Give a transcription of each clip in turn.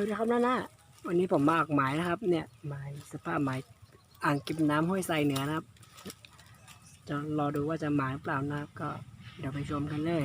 วัสดีครับน้าหน้าวันนี้ผมมาออกหมายนะครับ เนี่ยหมายสภาพหมายอ่างเก็บน้ำห้วยไซเหนือนะครับ จะรอดูว่าจะหมายหรือเปล่านะครับ ก็เดี๋ยวไปชมกันเลย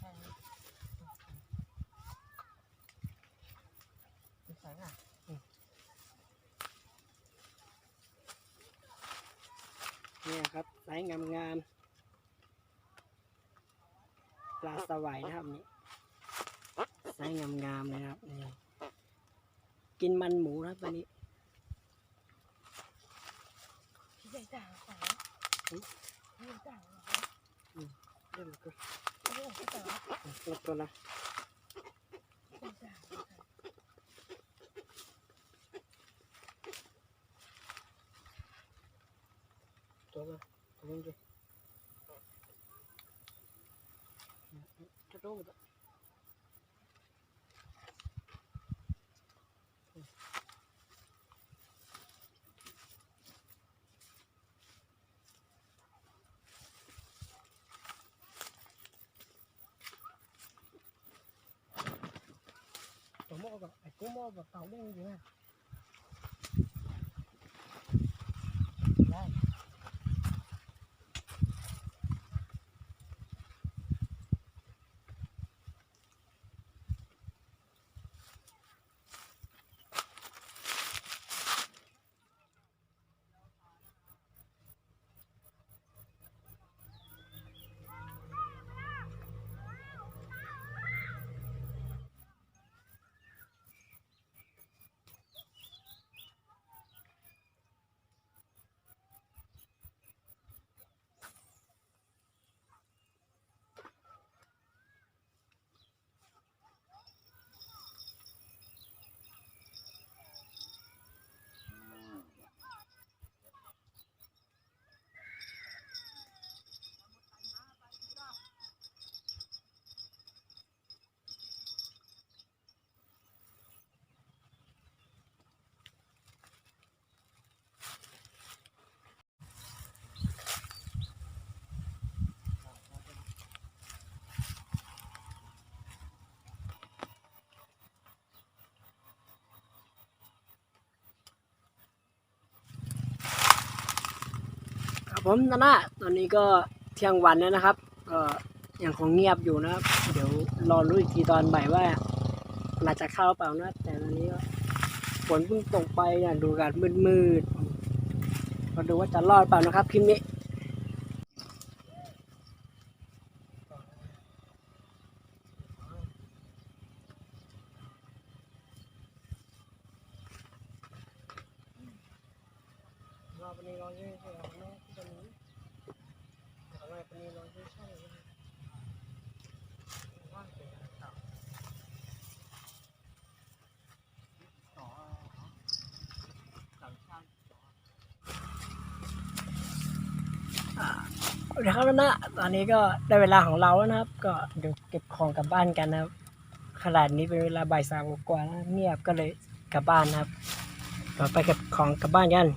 ต่ออะเนี่ยครับไซส์งามๆปลาสวายนะครับนี่ไซส์งามๆเลยครับนี่กินมันหมูนะครับวันนี้พี่ใหญ่จ่าขอพี่ใหญ่จ่าเหรอเริ่มตัวพี่ใหญ่จ่าตัวตัวละพี่ใหญ่จ่าตัวละตัวนี้ดิจะโดนหมดอะตัวหม้อกับ ไอ้กุ้งหม้อกั บเต่าเด้งอยู่ ผมนะนะตอนนี้ก็เที่ยงวันแล้วนะครับ ก็ยังคงเงียบอยู่นะครับ เดี๋ยวรอรู้อีกทีตอนบ่ายว่าอาจะเข้าเปล่านะ แต่ตอนนี้ก็ฝนเพิ่งตกไปเนี่ยดูการมืดๆมาดูว่าจะรอดเปล่านะครับคลิปนี้ รอปนีรอเยอะๆเอาแม่ที่ตรงนี้เอาไว้ปนีรอเยอะๆใช่ไหมว่าเดี๋ยวต่อต่อต่างชาติต่ออ่า เดี๋ยวครับนะ ตอนนี้ก็ได้เวลาของเราแล้วนะครับ ก็เดี๋ยวเก็บของกลับบ้านกันนะครับ ขนาดนี้เป็นเวลาบ่ายสามกว่าแล้วเงียบก็เลยกลับบ้านนะครับไปเก็บของกลับบ้านกัน